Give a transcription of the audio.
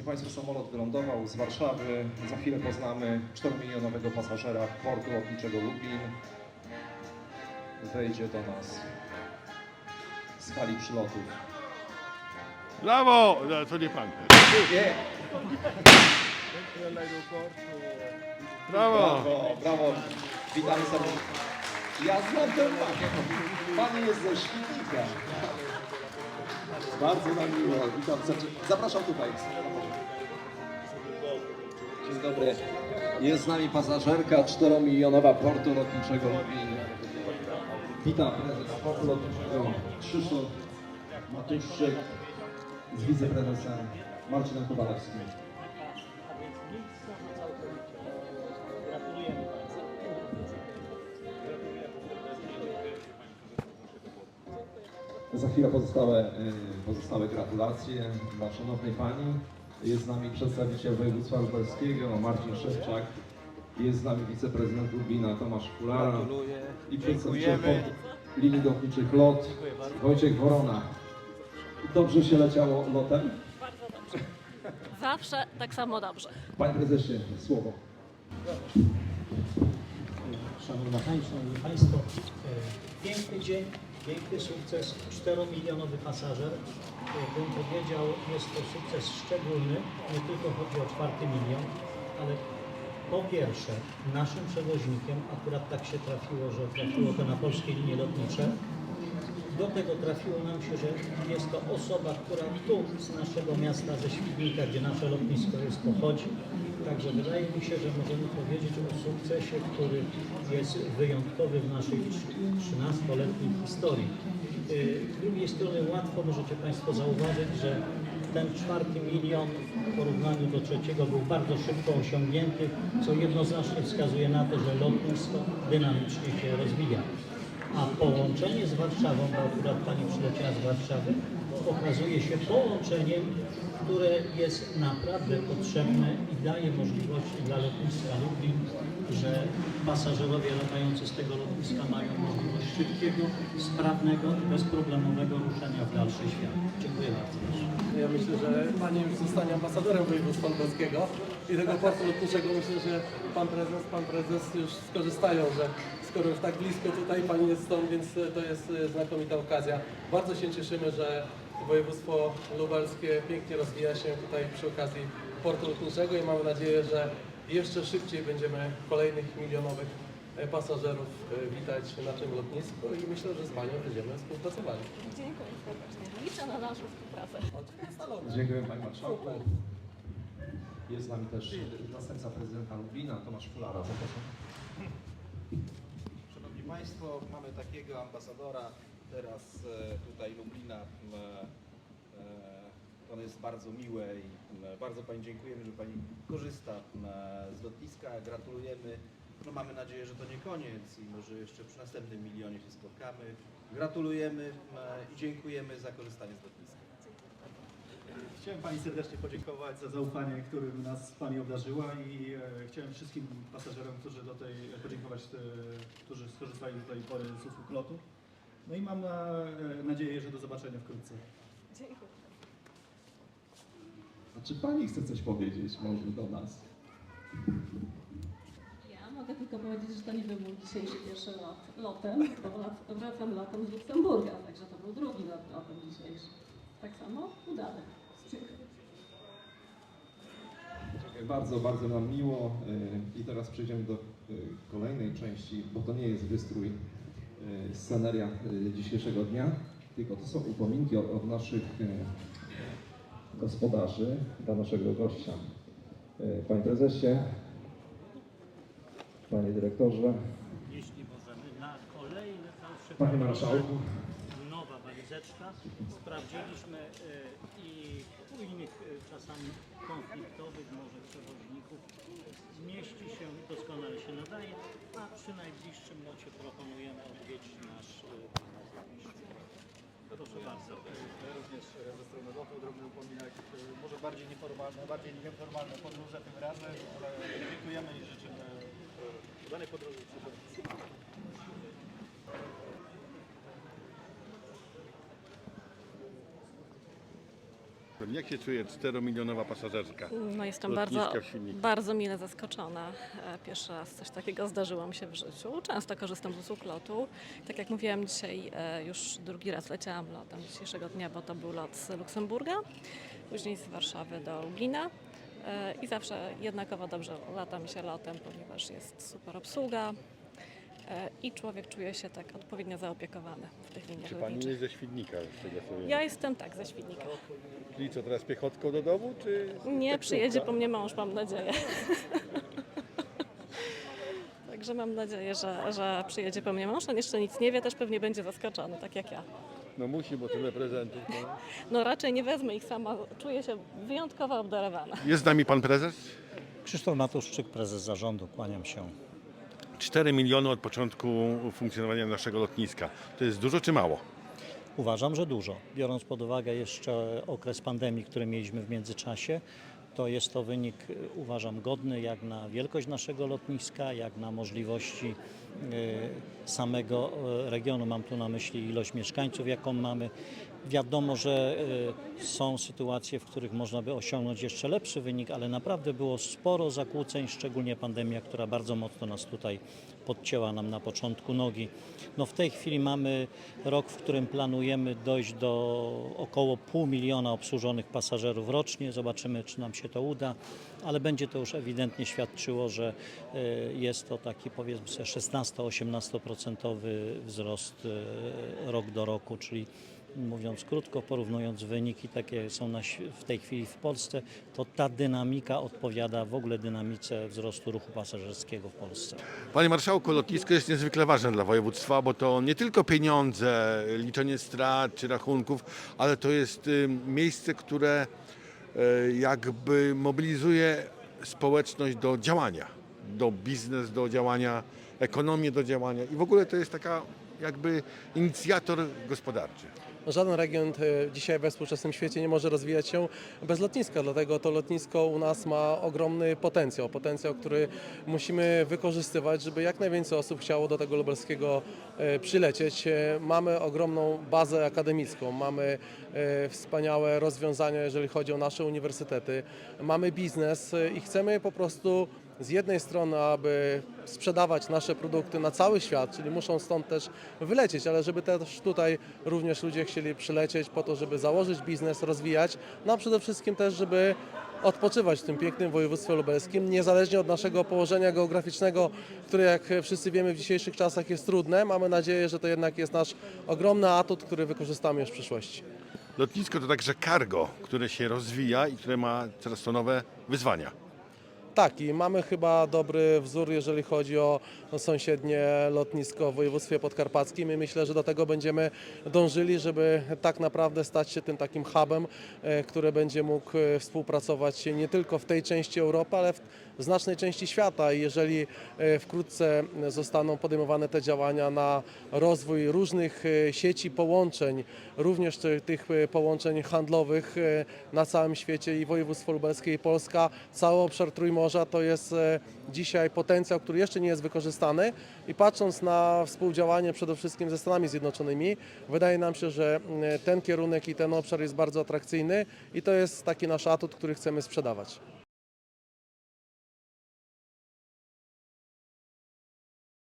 Szanowni Państwo, samolot wylądował z Warszawy. Za chwilę poznamy 4-milionowego pasażera portu lotniczego Lublin. Wejdzie do nas z hali przylotów. Brawo! No, to nie pan. Nie! Brawo! Brawo, brawo! Witamy serdecznie. Ja znam ten pan. Pan jest ze Świdnika. Bardzo nam miło. Witam serdecznie. Zapraszam tutaj. Dzień dobry. Jest z nami pasażerka 4-milionowa portu lotniczego. Witam prezes portu lotniczego Krzysztof Matuszczyk z wiceprezesem Marcinem Kowalewskim. Za chwilę pozostałe, y, pozostałe gratulacje dla szanownej pani. Jest z nami przedstawiciel województwa lubelskiego Marcin Szewczak. Jest z nami wiceprezydent Lubina Tomasz Kulara Gratuluję. i przedstawiciel Dziękujemy. linii lotniczych LOT Wojciech Worona. Dobrze się leciało lotem? Bardzo dobrze. Zawsze tak samo dobrze. Panie prezesie, słowo. Szanowna Pani, Szanowni Państwo, e, piękny dzień, piękny sukces, 4-milionowy pasażer. Bym powiedział, jest to sukces szczególny, nie tylko chodzi o czwarty milion, ale po pierwsze, naszym przewoźnikiem, akurat tak się trafiło, że trafiło to na polskie linie lotnicze, do tego trafiło nam się, że jest to osoba, która tu z naszego miasta, ze Świdnika, gdzie nasze lotnisko jest, pochodzi. Także wydaje mi się, że możemy powiedzieć o sukcesie, który jest wyjątkowy w naszej 13-letniej historii. Yy, Z drugiej strony łatwo możecie Państwo zauważyć, że ten czwarty milion w porównaniu do trzeciego był bardzo szybko osiągnięty, co jednoznacznie wskazuje na to, że lotnictwo dynamicznie się rozwija. A połączenie z Warszawą, bo akurat Pani przyleciała z Warszawy, okazuje się połączeniem, które jest naprawdę potrzebne i daje możliwości dla lotnictwa Lublin, że pasażerowie latający z tego lotniska mają możliwość szybkiego, sprawnego i bezproblemowego ruszenia w dalszy świat. Dziękuję bardzo. Ja myślę, że Pani już zostanie ambasadorem województwa lubelskiego i tego portu lotniczego myślę, że Pan Prezes, Pan Prezes już skorzystają, że skoro już tak blisko tutaj Pani jest stąd, więc to jest e, znakomita okazja. Bardzo się cieszymy, że województwo lubelskie pięknie rozwija się tutaj przy okazji portu lotniczego i mamy nadzieję, że jeszcze szybciej będziemy kolejnych milionowych e, pasażerów e, witać na tym lotnisku i myślę, że z Panią będziemy współpracowali. Dziękuję serdecznie. Liczę na naszą współpracę. Dziękuję Panie Marszałku. Jest z nami też następca prezydenta Lublina, Tomasz Kulara. Zapraszam. Szanowni Państwo, mamy takiego ambasadora teraz e, tutaj Lublina. M, e, On jest bardzo miły i bardzo Pani dziękujemy, że Pani korzysta z lotniska. Gratulujemy. No mamy nadzieję, że to nie koniec i może jeszcze przy następnym milionie się spotkamy. Gratulujemy i dziękujemy za korzystanie z lotniska. Chciałem Pani serdecznie podziękować za zaufanie, którym nas Pani obdarzyła i e, chciałem wszystkim pasażerom, którzy do tej podziękować, e, którzy skorzystali do tej pory z usług lotu. No i mam na, e, nadzieję, że do zobaczenia wkrótce. Dziękuję. A czy Pani chce coś powiedzieć może do nas? Ja mogę tylko powiedzieć, że to nie był mój dzisiejszy pierwszy lot lotem, bo lat, wracam latem z Luksemburga, także to był drugi lot lotem dzisiejszy. Tak samo udany. Dziękuję. Bardzo, bardzo nam miło. Y, I teraz przejdziemy do y, kolejnej części, bo to nie jest wystrój, sceneria y, dzisiejszego dnia, tylko to są upominki od, naszych gospodarzy dla naszego gościa. Panie prezesie, panie dyrektorze, Jeśli możemy, na kolejne panie marszałku. Walizeczka. Sprawdziliśmy e, i u innych e, czasami konfliktowych może przewoźników zmieści się, doskonale się nadaje, a przy najbliższym locie proponujemy odwiedzić nasz e. Proszę bardzo. My również ze strony lotu drobny upominek, może bardziej nieformalne, bardziej nieformalne podróże tym razem, ale dziękujemy i życzymy udanej podróży. Jak się czuje 4-milionowa pasażerka? No jestem bardzo, bardzo mile zaskoczona. E, Pierwszy raz coś takiego zdarzyło mi się w życiu. Często korzystam z usług lotu. Tak jak mówiłam dzisiaj, e, już drugi raz leciałam lotem dzisiejszego dnia, bo to był lot z Luksemburga, później z Warszawy do Lublina. E, I zawsze jednakowo dobrze lata mi się lotem, ponieważ jest super obsługa i człowiek czuje się tak odpowiednio zaopiekowany w tych liniach Czy Pani lotniczych. jest ze Świdnika? Z tego co wiem. Ja jestem tak ze Świdnika. Czyli co, teraz piechotką do domu, czy... Nie, taksówka? przyjedzie po mnie mąż, mam nadzieję. Także mam nadzieję, że, że przyjedzie po mnie mąż. On jeszcze nic nie wie, też pewnie będzie zaskoczony, tak jak ja. No musi, bo tyle prezentów. No. No raczej nie wezmę ich sama, czuję się wyjątkowo obdarowana. Jest z nami Pan Prezes? Krzysztof Matuszczyk, prezes zarządu, kłaniam się. 4 miliony od początku funkcjonowania naszego lotniska. To jest dużo czy mało? Uważam, że dużo. Biorąc pod uwagę jeszcze okres pandemii, który mieliśmy w międzyczasie, to jest to wynik, y, uważam, godny jak na wielkość naszego lotniska, jak na możliwości y, samego y, regionu. Mam tu na myśli ilość mieszkańców, jaką mamy. Wiadomo, że y, są sytuacje, w których można by osiągnąć jeszcze lepszy wynik, ale naprawdę było sporo zakłóceń, szczególnie pandemia, która bardzo mocno nas tutaj podcięła nam na początku nogi. No w tej chwili mamy rok, w którym planujemy dojść do około pół miliona obsłużonych pasażerów rocznie. Zobaczymy, czy nam się to uda, ale będzie to już ewidentnie świadczyło, że y, jest to taki powiedzmy sobie 16-18% wzrost y, rok do roku, czyli mówiąc krótko, porównując wyniki, takie są na, w tej chwili w Polsce, to ta dynamika odpowiada w ogóle dynamice wzrostu ruchu pasażerskiego w Polsce. Panie Marszałku, lotnisko jest niezwykle ważne dla województwa, bo to nie tylko pieniądze, liczenie strat czy rachunków, ale to jest y, miejsce, które y, jakby mobilizuje społeczność do działania, do biznes do działania, ekonomię do działania i w ogóle to jest taka jakby inicjator gospodarczy. Żaden region e, dzisiaj we współczesnym świecie nie może rozwijać się bez lotniska, dlatego to lotnisko u nas ma ogromny potencjał, potencjał, który musimy wykorzystywać, żeby jak najwięcej osób chciało do tego lubelskiego e, przylecieć. E, Mamy ogromną bazę akademicką, mamy wspaniałe rozwiązania, jeżeli chodzi o nasze uniwersytety, mamy biznes i chcemy po prostu z jednej strony, aby sprzedawać nasze produkty na cały świat, czyli muszą stąd też wylecieć, ale żeby też tutaj również ludzie chcieli przylecieć po to, żeby założyć biznes, rozwijać, no a przede wszystkim też, żeby odpoczywać w tym pięknym województwie lubelskim, niezależnie od naszego położenia geograficznego, które jak wszyscy wiemy w dzisiejszych czasach jest trudne. Mamy nadzieję, że to jednak jest nasz ogromny atut, który wykorzystamy już w przyszłości. Lotnisko to także cargo, które się rozwija i które ma coraz to nowe wyzwania. Tak, i mamy chyba dobry wzór, jeżeli chodzi o sąsiednie lotnisko w województwie podkarpackim i myślę, że do tego będziemy dążyli, żeby tak naprawdę stać się tym takim hubem, e, który będzie mógł e, współpracować nie tylko w tej części Europy, ale w znacznej części świata i jeżeli e, wkrótce zostaną podejmowane te działania na rozwój różnych e, sieci połączeń, również ty- tych e, połączeń handlowych na całym świecie i województwo lubelskie i Polska, cały obszar Trójmorza to jest dzisiaj potencjał, który jeszcze nie jest wykorzystany i patrząc na współdziałanie przede wszystkim ze Stanami Zjednoczonymi, wydaje nam się, że ten kierunek i ten obszar jest bardzo atrakcyjny i to jest taki nasz atut, który chcemy sprzedawać.